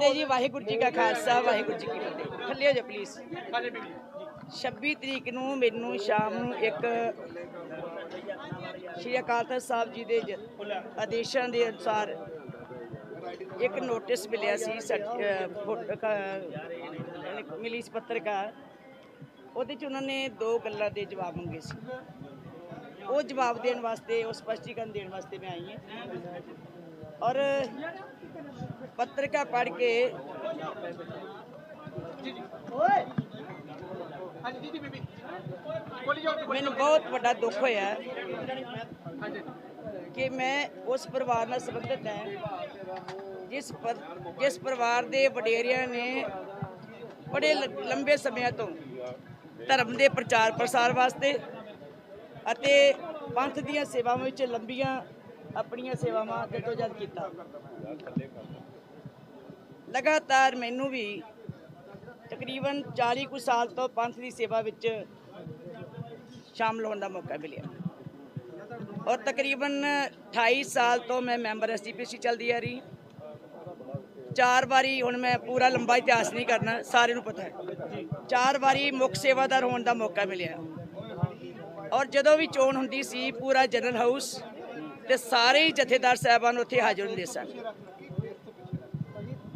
ਤੇ ਜੀ ਵਾਹਿਗੁਰੂ ਜੀ ਕਾ ਖਾਲਸਾ ਵਾਹਿਗੁਰੂ ਜੀ ਕੀ ਫਤਿਹ। ਥੱਲੇ ਹੋ ਜਾ ਪਲੀਜ਼ 26 ਤਰੀਕ ਨੂੰ ਮੈਨੂੰ ਸ਼ਾਮ ਨੂੰ ਇੱਕ ਸ਼੍ਰੀ ਅਕਾਲ ਤਖਤ ਸਾਹਿਬ ਜੀ ਦੇ ਆਦੇਸ਼ਾਂ ਦੇ ਅਨੁਸਾਰ ਇੱਕ ਨੋਟਿਸ ਮਿਲਿਆ ਸੀ ਮਿਲੀ ਸੀ ਪੱਤਰਕਾਰ। ਉਹਦੇ ਚ ਉਹਨਾਂ ਨੇ ਦੋ ਗੱਲਾਂ ਦੇ ਜਵਾਬ ਮੰਗੇ ਸੀ। ਉਹ ਜਵਾਬ ਦੇਣ ਵਾਸਤੇ ਉਹ ਸਪਸ਼ਟੀਕਰਨ ਦੇਣ ਵਾਸਤੇ ਮੈਂ ਆਈ ਹਾਂ। ਔਰ ਪੱਤਰਿਕਾ ਪੜ੍ਹ ਕੇ ਮੈਨੂੰ ਬਹੁਤ ਵੱਡਾ ਦੁੱਖ ਹੋਇਆ ਕਿ ਮੈਂ ਉਸ ਪਰਿਵਾਰ ਨਾਲ ਸੰਬੰਧਿਤ ਹਾਂ ਜਿਸ ਜਿਸ ਪਰਿਵਾਰ ਦੇ ਵਡੇਰਿਆਂ ਨੇ ਬੜੇ ਲੰਬੇ ਸਮੇਂ ਤੋਂ ਧਰਮ ਦੇ ਪ੍ਰਚਾਰ ਪ੍ਰਸਾਰ ਵਾਸਤੇ ਅਤੇ ਪੰਥ ਦੀਆਂ ਸੇਵਾਵਾਂ ਵਿੱਚ ਲੰਬੀਆਂ ਆਪਣੀਆਂ ਸੇਵਾਵਾਂ ਜਦੋਜਦ ਕੀਤਾ ਲਗਾਤਾਰ ਮੈਨੂੰ ਵੀ ਤਕਰੀਬਨ 40 ਕੁ ਸਾਲ ਤੋਂ ਪੰਥ ਦੀ ਸੇਵਾ ਵਿੱਚ ਸ਼ਾਮਲ ਹੋਣ ਦਾ ਮੌਕਾ ਮਿਲਿਆ। ਔਰ ਤਕਰੀਬਨ 28 ਸਾਲ ਤੋਂ ਮੈਂ ਮੈਂਬਰ ਐਸਜੀਪੀਸੀ ਚੱਲਦੀ ਆ ਰਹੀ। ਚਾਰ ਵਾਰੀ ਹੁਣ ਮੈਂ ਪੂਰਾ ਲੰਬਾ ਇਤਿਹਾਸ ਨਹੀਂ ਕਰਨਾ, ਸਾਰਿਆਂ ਨੂੰ ਪਤਾ ਹੈ। ਚਾਰ ਵਾਰੀ ਮੁੱਖ ਸੇਵਾਦਾਰ ਹੋਣ ਦਾ ਮੌਕਾ ਮਿਲਿਆ। ਔਰ ਜਦੋਂ ਵੀ ਚੋਣ ਹੁੰਦੀ ਸੀ, ਪੂਰਾ ਜਨਰਲ ਹਾਊਸ ਤੇ ਸਾਰੇ ਹੀ ਜਥੇਦਾਰ ਸਾਹਿਬਾਨ ਉੱਥੇ ਹਾਜ਼ਰ ਹੁੰਦੇ ਸਨ।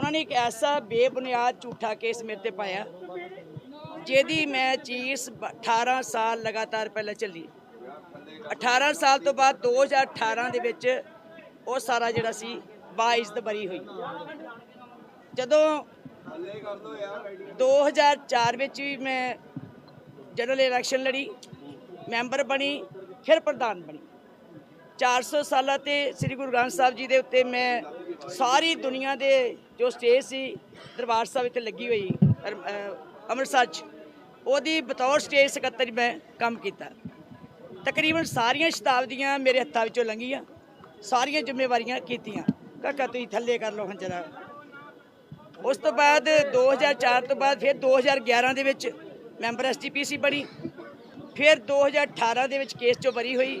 ਉਹਨਾਂ ਨੇ ਇੱਕ ਐਸਾ ਬੇਬੁਨਿਆਦ ਝੂਠਾ ਕੇਸ ਮੇਰੇ ਤੇ ਪਾਇਆ, ਜਿਹਦੀ ਮੈਂ ਚੀਜ਼ ਬ- 18 ਸਾਲ ਲਗਾਤਾਰ ਪਹਿਲਾਂ ਚੱਲੀ। 18 ਸਾਲ ਤੋਂ ਬਾਅਦ 2018 ਦੇ ਵਿੱਚ ਉਹ ਸਾਰਾ ਜਿਹੜਾ ਸੀ ਬਾਇਜ਼ਤ ਬਰੀ ਹੋਈ। ਜਦੋਂ 2004 ਵਿੱਚ ਵੀ ਮੈਂ ਜਨਰਲ ਇਲੈਕਸ਼ਨ ਲੜੀ, ਮੈਂਬਰ ਬਣੀ, ਫਿਰ ਪ੍ਰਧਾਨ ਬਣੀ। 400 ਸਾਲਾਂ ਤੇ ਸ੍ਰੀ ਗੁਰੂ ਗ੍ਰੰਥ ਸਾਹਿਬ ਜੀ ਦੇ ਉੱਤੇ ਮੈਂ ਸਾਰੀ ਦੁਨੀਆ ਦੇ ਜੋ ਸਟੇਜ ਸੀ, ਦਰਬਾਰ ਸਾਹਿਬ ਇੱਥੇ ਲੱਗੀ ਹੋਈ ਅੰਮ੍ਰਿਤਸਰ 'ਚ। ਉਹਦੀ ਬਤੌਰ ਸਟੇਜ ਸਕੱਤਰ ਮੈਂ ਕੰਮ ਕੀਤਾ। ਤਕਰੀਬਨ ਸਾਰੀਆਂ ਸ਼ਤਾਬਦੀਆਂ ਮੇਰੇ ਹੱਥਾਂ ਵਿੱਚੋਂ ਲੰਘੀਆਂ, ਸਾਰੀਆਂ ਜ਼ਿੰਮੇਵਾਰੀਆਂ ਕੀਤੀਆਂ। ਕਾਕਾ, ਤੁਸੀਂ ਥੱਲੇ ਕਰ ਲਓ ਹਾਂ ਜਰਾ। ਉਸ ਤੋਂ ਬਾਅਦ 2004 ਤੋਂ ਬਾਅਦ ਫਿਰ 2011 ਦੇ ਵਿੱਚ ਮੈਂਬਰ ਐਸਟੀਪੀਸੀ ਬਣੀ। ਫਿਰ 2018 ਦੇ ਵਿੱਚ ਕੇਸ ਚੋਂ ਬਰੀ ਹੋਈ।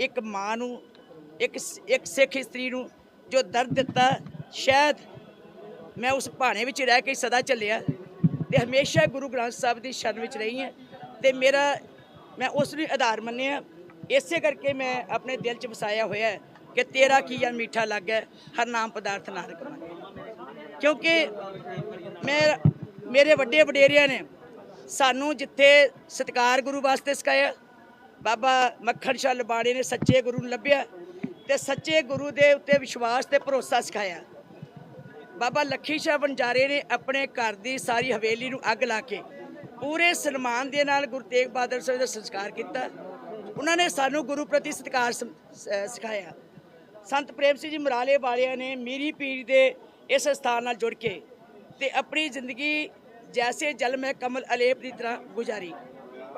ਇੱਕ ਮਾਂ ਨੂੰ, ਇੱਕ ਇੱਕ ਸਿੱਖ ਇਸਤਰੀ ਨੂੰ ਜੋ ਦਰਦ ਦਿੱਤਾ, ਸ਼ਾਇਦ ਮੈਂ ਉਸ ਭਾਣੇ ਵਿੱਚ ਰਹਿ ਕੇ ਸਦਾ ਚੱਲਿਆ ਤੇ ਹਮੇਸ਼ਾ ਗੁਰੂ ਗ੍ਰੰਥ ਸਾਹਿਬ ਦੀ ਸ਼ਰਨ ਵਿੱਚ ਰਹੀ ਹਾਂ ਤੇ ਮੇਰਾ, ਮੈਂ ਉਸ ਨੂੰ ਆਧਾਰ ਮੰਨਿਆ। ਇਸੇ ਕਰਕੇ ਮੈਂ ਆਪਣੇ ਦਿਲ 'ਚ ਵਸਾਇਆ ਹੋਇਆ ਕਿ ਤੇਰਾ ਕੀ ਆ ਮਿੱਠਾ ਲੱਗਾ ਹਰ ਨਾਮ ਪਦਾਰਥ ਨਾਨਕ ਮੰਗੇ। ਕਿਉਂਕਿ ਮੈਂ, ਮੇਰੇ ਵੱਡੇ ਵਡੇਰਿਆਂ ਨੇ ਸਾਨੂੰ ਜਿੱਥੇ ਸਤਿਕਾਰ ਗੁਰੂ ਵਾਸਤੇ ਸਿਖਾਇਆ ਬਾਬਾ ਮੱਖਣ ਸ਼ਾਹ ਲਬਾਣੇ ਨੇ ਸੱਚੇ ਗੁਰੂ ਨੂੰ ਲੱਭਿਆ ਤੇ ਸੱਚੇ ਗੁਰੂ ਦੇ ਉੱਤੇ ਵਿਸ਼ਵਾਸ ਤੇ ਭਰੋਸਾ ਸਿਖਾਇਆ। ਬਾਬਾ ਲੱਖੀ ਸ਼ਾਹ ਵਣਜਾਰੇ ਨੇ ਆਪਣੇ ਘਰ ਦੀ ਸਾਰੀ ਹਵੇਲੀ ਨੂੰ ਅੱਗ ਲਾ ਕੇ ਪੂਰੇ ਸਨਮਾਨ ਦੇ ਨਾਲ ਗੁਰੂ ਤੇਗ ਬਹਾਦਰ ਸਾਹਿਬ ਦਾ ਸੰਸਕਾਰ ਕੀਤਾ। ਉਹਨਾਂ ਨੇ ਸਾਨੂੰ ਗੁਰੂ ਪ੍ਰਤੀ ਸਤਿਕਾਰ ਸਿਖਾਇਆ। ਸੰਤ ਪ੍ਰੇਮ ਸਿੰਘ ਜੀ ਮਰਾਲੇ ਵਾਲਿਆਂ ਨੇ ਮੀਰੀ ਪੀਰ ਦੇ ਇਸ ਸਥਾਨ ਨਾਲ ਜੁੜ ਕੇ ਤੇ ਆਪਣੀ ਜ਼ਿੰਦਗੀ ਜੈਸੇ ਜਲ ਮੈਂ ਕਮਲ ਅਲੇਪ ਦੀ ਤਰ੍ਹਾਂ ਗੁਜ਼ਾਰੀ।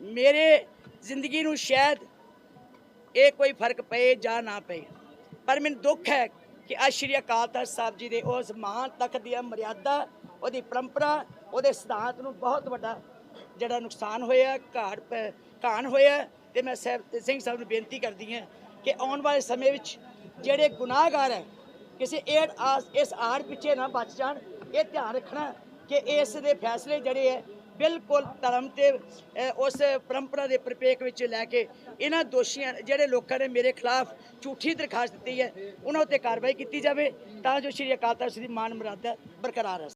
ਮੇਰੇ ਜ਼ਿੰਦਗੀ ਨੂੰ ਸ਼ਾਇਦ ਇਹ ਕੋਈ ਫ਼ਰਕ ਪਏ ਜਾਂ ਨਾ ਪਏ। ਪਰ ਮੈਨੂੰ ਦੁੱਖ ਹੈ ਕਿ ਅੱਜ ਸ਼੍ਰੀ ਅਕਾਲ ਤਖਤ ਸਾਹਿਬ ਜੀ ਦੇ ਉਸ ਮਹਾਨ ਤਖਤ ਦੀ ਮਰਿਆਦਾ, ਉਹਦੀ ਪਰੰਪਰਾ, ਉਹਦੇ ਸਿਧਾਂਤ ਨੂੰ ਬਹੁਤ ਵੱਡਾ ਜਿਹੜਾ ਨੁਕਸਾਨ ਹੋਇਆ, ਘਾੜ ਪ- ਘਾਣ ਹੋਇਆ ਤੇ ਮੈਂ ਸਾਹਿਬ ਸਿੰਘ ਸਾਹਿਬ ਨੂੰ ਬੇਨਤੀ ਕਰਦੀ ਹਾਂ ਕਿ ਆਉਣ ਵਾਲੇ ਸਮੇਂ ਵਿੱਚ ਜਿਹੜੇ ਗੁਨਾਹਗਾਰ ਹੈ, ਕਿਸੇ ਏਡ ਆਸ, ਇਸ ਆੜ ਪਿੱਛੇ ਨਾ ਬਚ ਜਾਣ। ਇਹ ਧਿਆਨ ਰੱਖਣਾ ਕਿ ਇਸ ਦੇ ਫੈਸਲੇ ਜਿਹੜੇ ਹੈ ਬਿਲਕੁਲ ਧਰਮ ਤੇ ਉਸ ਪਰੰਪਰਾ ਦੇ ਪ੍ਰਪੇਖ ਵਿੱਚ ਲੈ ਕੇ ਇਹਨਾਂ ਦੋਸ਼ੀਆਂ, ਜਿਹੜੇ ਲੋਕਾਂ ਨੇ ਮੇਰੇ ਖਿਲਾਫ ਝੂਠੀ ਦਰਖਾਸਤ ਦਿੱਤੀ ਹੈ, ਉਹਨਾਂ ਉੱਤੇ ਕਾਰਵਾਈ ਕੀਤੀ ਜਾਵੇ ਤਾਂ ਜੋ ਸ਼੍ਰੀ ਅਕਾਲ ਤਖਤ ਦੀ ਮਾਨ ਮਰਿਆਦਾ ਬਰਕਰਾਰ ਰਹੇ।